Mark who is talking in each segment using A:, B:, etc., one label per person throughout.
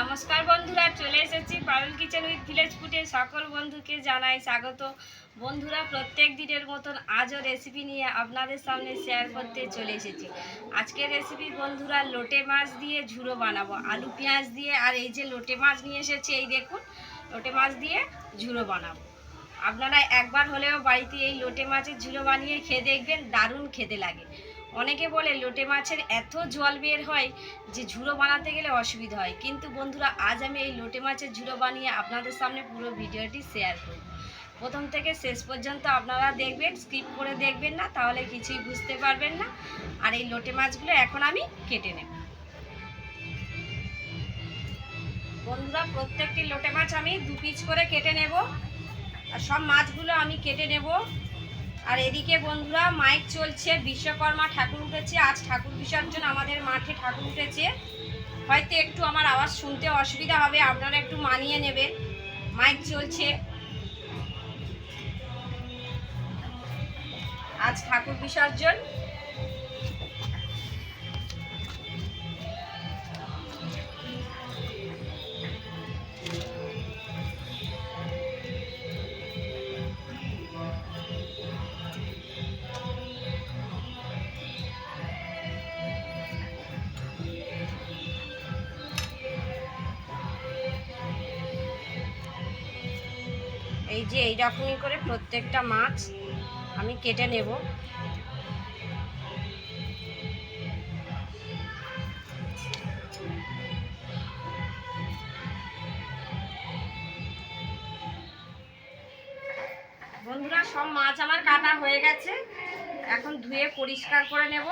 A: নমস্কার বন্ধুরা, চলে এসেছি পারুল কিচেন উইথ ভিলেজ ফুডে। সকল বন্ধুকে জানাই স্বাগত। বন্ধুরা, প্রত্যেক দিনের মতন আজও রেসিপি নিয়ে আপনাদের সামনে শেয়ার করতে চলে এসেছি। আজকের রেসিপি বন্ধুরা, লোটে মাছ দিয়ে ঝুড়ো বানাবো। আলু, পেঁয়াজ দিয়ে, আর এই যে লোটে মাছ নিয়ে এসেছি, এই দেখুন, লোটে মাছ দিয়ে ঝুড়ো বানাবো। আপনারা একবার হলেও বাড়িতে এই লোটে মাছের ঝুড়ো বানিয়ে খেয়ে দেখবেন, দারুণ খেতে লাগে। অনেকে বলে লোটে মাছের এত জল বের হয় যে ঝুড়ো বানাতে গেলে অসুবিধা হয়। কিন্তু বন্ধুরা, আজ আমি এই লোটে মাছের ঝুড়ো বানিয়ে আপনাদের সামনে পুরো ভিডিওটি শেয়ার করব। প্রথম থেকে শেষ পর্যন্ত আপনারা দেখবেন, স্কিপ করে দেখবেন না, তাহলে কিছুই বুঝতে পারবেন না। আর এই লোটে মাছগুলো এখন আমি কেটে নেব। বন্ধুরা, প্রত্যেকটি লোটে মাছ আমি দু পিস করে কেটে নেব। আর সব মাছগুলো আমি কেটে নেব। আর এদিকে বন্ধুরা মাইক চলছে, বিশ্বকর্মা ঠাকুর উঠেছে। আজ ঠাকুর বিসর্জন আমাদের মাঠে ঠাকুর উঠেছে। হয়তো একটু আমার আওয়াজ শুনতে অসুবিধা হবে, আপনারা একটু মানিয়ে নেবেন। মাইক চলছে। আজ ঠাকুর বিসর্জন। এই যে এইরকমই করে প্রত্যেকটা মাছ আমি কেটে নেব। বন্ধুরা, সব মাছ আমার কাটা হয়ে গেছে। এখন ধুয়ে পরিষ্কার করে নেব।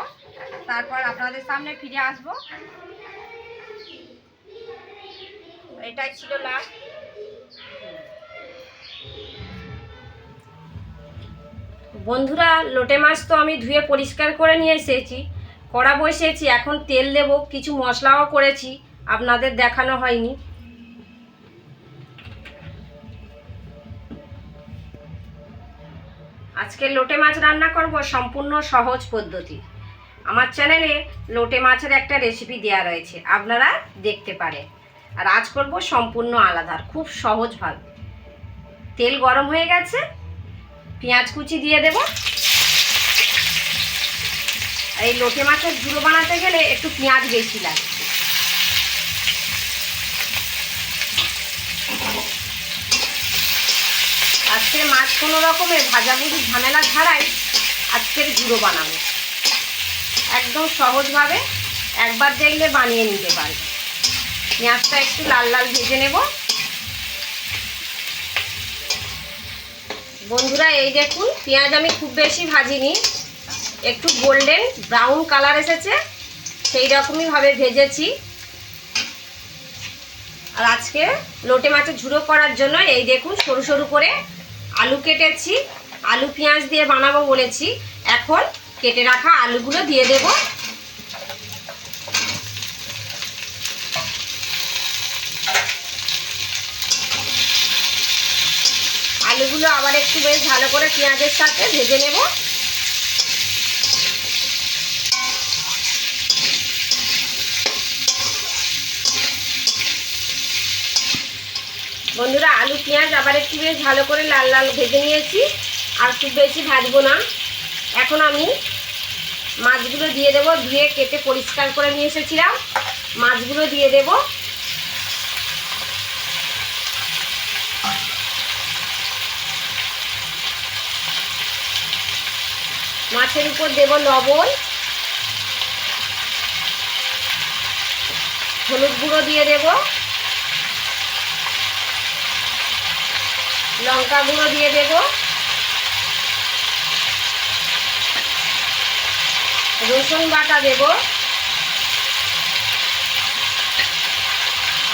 A: তারপর আপনাদের সামনে ফিরে আসব। এটাই ছিল লাস্ট বন্ধুরা, লোটে মাছ তো আমি ধুয়ে পরিষ্কার করে নিয়ে এসেছি। কড়া বসিয়েছি এখন তেল দেব, কিছু মশলাও করেছি, আপনাদের দেখানো হয়নি। আজকে লোটে মাছ রান্না করব সম্পূর্ণ সহজ পদ্ধতি। আমার চ্যানেলে লোটে মাছের একটা রেসিপি দেওয়া রয়েছে, আপনারা দেখতে পারেন। আর আজ করব সম্পূর্ণ আলাদা খুব সহজভাবে তেল গরম হয়ে গেছে পেঁয়াজ কুচি দিয়ে দেব। এই লোটে মাছের ঝুড়ো বানাতে গেলে একটু পেঁয়াজ বেশি লাগে। আজকের মাছ কোনো রকমের ভাজাভুজি ঝামেলা ছাড়াই আজকের ঝুড়ো বানাবো। একদম সহজভাবে একবার দেখলে বানিয়ে নিতে পারবে। পেঁয়াজটা একটু লাল লাল ভেজে নেব। বন্ধুরা, এই দেখুন, পেঁয়াজ আমি খুব বেশি ভাজিনি। একটু গোল্ডেন ব্রাউন কালার এসেছে, সেই রকমইভাবে ভেজেছি। আর আজকে লোটে মাছের ঝুড়ো করার জন্য এই দেখুন, সরু সরু করে আলু কেটেছি। আলু পেঁয়াজ দিয়ে বানাবো বলেছি। এখন কেটে রাখা আলুগুলো দিয়ে দেব। আলুগুলো আবার একটু বেশ ভালো করে পেঁয়াজের সাথে ভেজে নেব। বন্ধুরা, আলু, পেঁয়াজ আবার একটু বেশ ভালো করে লাল লাল ভেজে নিয়েছি, আর খুব বেশি ভাজবো না। এখন আমি মাছগুলো দিয়ে দেবো, ধুয়ে কেটে পরিষ্কার করে নিয়ে এসেছিলাম। মাছগুলো দিয়ে দেবো। মাছের উপর দেব লবণ। হলুদ গুঁড়ো দিয়ে দেব। লঙ্কা গুঁড়ো দিয়ে দেব। রসুন বাটা দেব।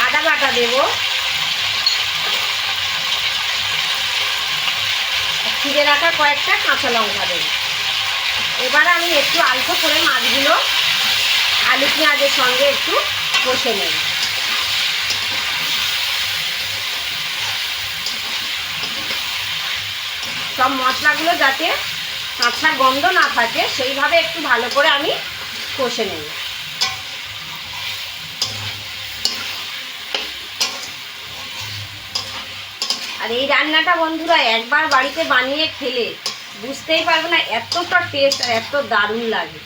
A: আদা বাটা দেব। ছিঁড়ে রাখা কয়েকটা কাঁচা লঙ্কা দেবো। এবার আমি একটু আলতো করে মাছগুলো আলু পেঁয়াজের সঙ্গে একটু কষে নেব। সব মশলাগুলো যাতে কাঁচা গন্ধ না থাকে, সেইভাবে একটু ভালো করে আমি কষে নেব। আর এই রান্নাটা বন্ধুরা একবার বাড়িতে বানিয়ে খেলে বুঝতেই পারবে না, এতটা টেস্ট আর এত দারুণ লাগে।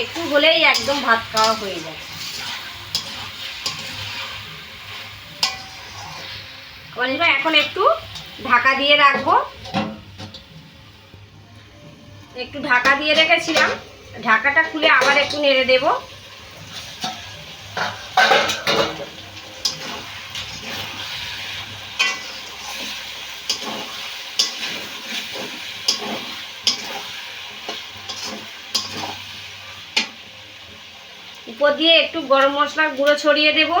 A: একটু হলেই একদম ভাত খাওয়া হয়ে যায়। এখন একটু ঢাকা দিয়ে রাখব। একটু ঢাকা দিয়ে রেখেছিলাম। ঢাকাটা খুলে আবার একটু নেড়ে দেব। উপর দিয়ে একটু গরম মশলার গুঁড়ো ছড়িয়ে দেবো।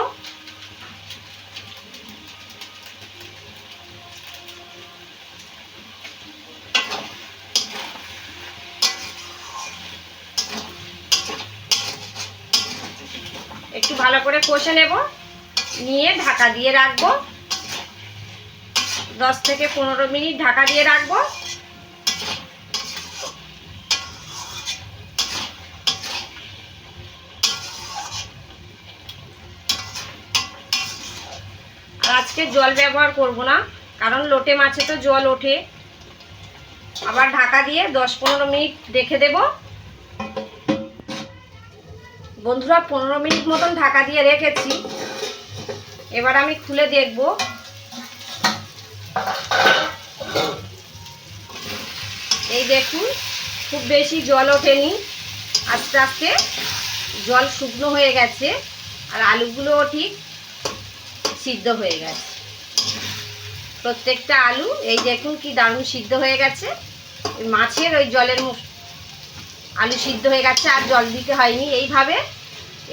A: একটু ভালো করে কষে নেব। নিয়ে ঢাকা দিয়ে রাখব। দশ থেকে পনেরো মিনিট ঢাকা দিয়ে রাখব। আজকে জল ব্যবহার করব না, কারণ লোটে মাছে তো জল ওঠে। আবার ঢাকা দিয়ে দশ পনেরো মিনিট রেখে দেবো। বন্ধুরা, পনেরো মিনিট মতন ঢাকা দিয়ে রেখেছি। এবার আমি খুলে দেখব। এই দেখুন, খুব বেশি জল ওঠেনি। আস্তে আস্তে জল শুকনো হয়ে গেছে। আর আলুগুলোও ঠিক সিদ্ধ হয়ে গেছে। প্রত্যেকটা আলু, এই দেখুন কি দারুণ সিদ্ধ হয়ে গেছে। মাছের ওই জলের আলু সিদ্ধ হয়ে গেছে, আর জল দিতে হয়নি এইভাবে।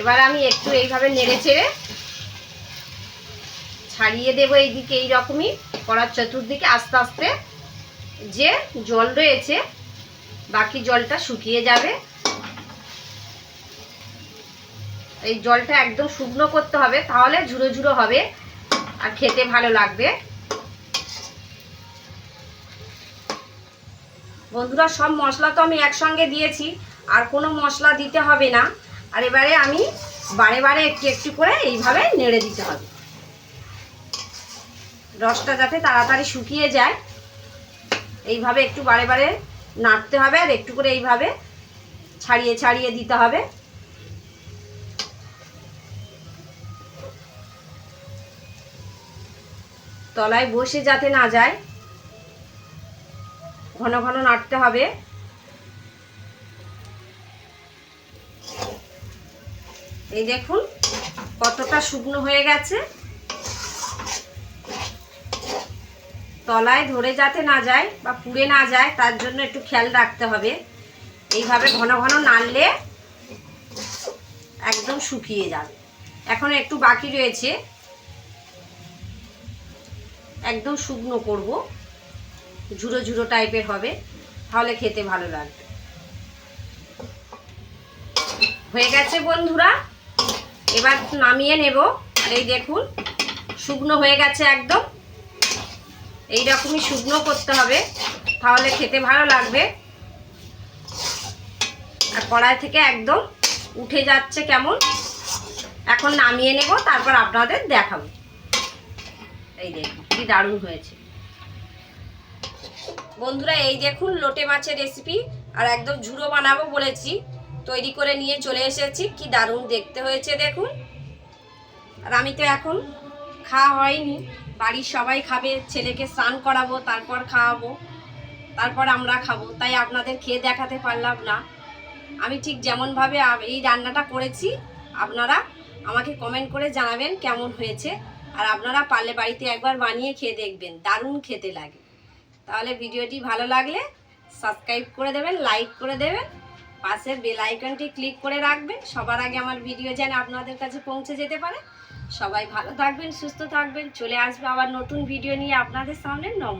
A: এবার আমি একটু এইভাবে নেড়ে চেড়ে ছাড়িয়ে দেবো এইদিকে এইরকমই, কড়ার চতুর্দিকে আস্তে আস্তে যে জল রয়েছে, বাকি জলটা শুকিয়ে যাবে। এই জলটা একদম শুকনো করতে হবে, তাহলে ঝুড়ো ঝুড়ো হবে। আর খেতে ভালো লাগবে। বন্ধুরা, সব মশলা তো আমি একসঙ্গে দিয়েছি, আর কোনো মশলা দিতে হবে না। আর এবারে আমি বারে বারে একটু একটু করে এইভাবে নেড়ে দিতে হবে। রসটা যাতে তাড়াতাড়ি শুকিয়ে যায়, এইভাবে একটু বারে বারে নাড়তে হবে আর একটু করে এইভাবে ছাড়িয়ে ছাড়িয়ে দিতে হবে। তলায় বসে যাতে না যায়। ঘন ঘন নাড়তে হবে। এই দেখুন, কতটা শুকনো হয়ে গেছে। তলায় ধরে যাতে না যায় বা পুড়ে না যায়, তার জন্য একটু খেয়াল রাখতে হবে। এইভাবে ঘন ঘন নাড়লে একদম শুকিয়ে যাবে। এখন একটু বাকি রয়েছে। একদম শুকনো করব। ঝুড়ো ঝুড়ো টাইপের হবে, তাহলে খেতে ভালো লাগবে। হয়ে গেছে বন্ধুরা, এবার নামিয়ে নেব। এই দেখুন, শুকনো হয়ে গেছে একদম। এই রকমই শুকনো করতে হবে, তাহলে খেতে ভালো লাগবে। আর কড়াই থেকে একদম উঠে যাচ্ছে কেমন। এখন নামিয়ে নেব, তারপর আপনাদের দেখাবো। এই দেখুন, কি দারুণ হয়েছে। বন্ধুরা, এই দেখুন লোটে মাছের রেসিপি আর একদম ঝুড়ো বানাবো বলেছি, তৈরি করে নিয়ে চলে এসেছি, কি দারুণ দেখতে হয়েছে দেখুন। আর আমি তো এখন খাওয়া হয়নি, বাড়ির সবাই খাবে, ছেলেকে স্নান করাবো, তারপর খাওয়াবো, তারপর আমরা খাব, তাই আপনাদের খেয়ে দেখাতে পারলাম না। আমি ঠিক যেমনভাবে এই রান্নাটা করেছি, আপনারা আমাকে কমেন্ট করে জানাবেন কেমন হয়েছে। আর আপনারা পারলে বাড়িতে একবার বানিয়ে খেয়ে দেখবেন, দারুণ খেতে লাগে। তাহলে ভিডিওটি ভালো লাগলে সাবস্ক্রাইব করে দেবেন লাইক করে দেবেন পাশের বেল আইকনটি ক্লিক করে রাখবেন, সবার আগে আমার ভিডিও যেন আপনাদের কাছে পৌঁছে যেতে পারে। সবাই ভালো থাকবেন, সুস্থ থাকবেন, চলে আসবে আবার নতুন ভিডিও নিয়ে আপনাদের সামনে। নম